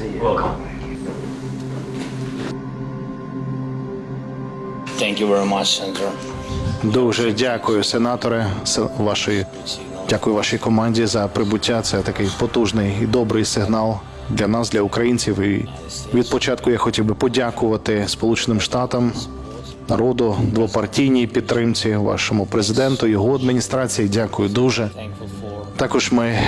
Welcome. Thank you very much, Senator. Дуже дякую, сенаторе, се- вашої дякую вашій команді за прибуття. Це такий потужний і добрий сигнал для нас, для українців. І від початку я хотів би подякувати Сполученим Штатам, народу, двопартійній підтримці, вашому президенту, його адміністрації. Дякую дуже. Також ми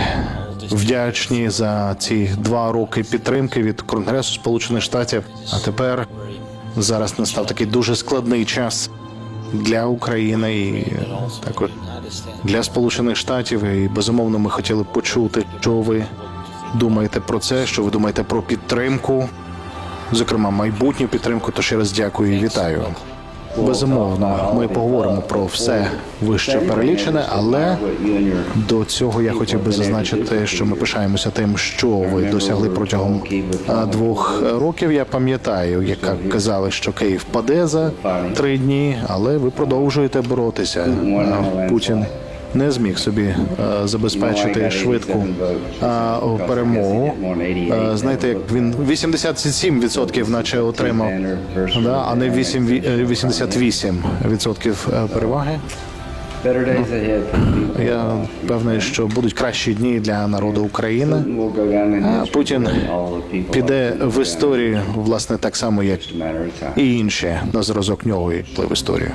вдячні за ці два роки підтримки від Конгресу Сполучених Штатів. А тепер зараз настав такий дуже складний час для України і також для Сполучених Штатів. І безумовно, ми хотіли почути, що ви думаєте про це, що ви думаєте про підтримку, зокрема майбутню підтримку. То ще раз дякую і вітаю. Безумовно, ми поговоримо про все вище перелічене, але до цього я хотів би зазначити, що ми пишаємося тим, що ви досягли протягом а, двох років. Я пам'ятаю, як казали, що Київ паде за три дні, але ви продовжуєте боротися. Путін не зміг собі е, забезпечити швидку перемогу. Е, Знаєте, як він 87% наче отримав, да, а не 8, ві- е, 88% переваги. Days. Я певний, що будуть кращі дні для народу України. Путін піде в історію, власне, так само, як і інші на зразок нього йшли в історію.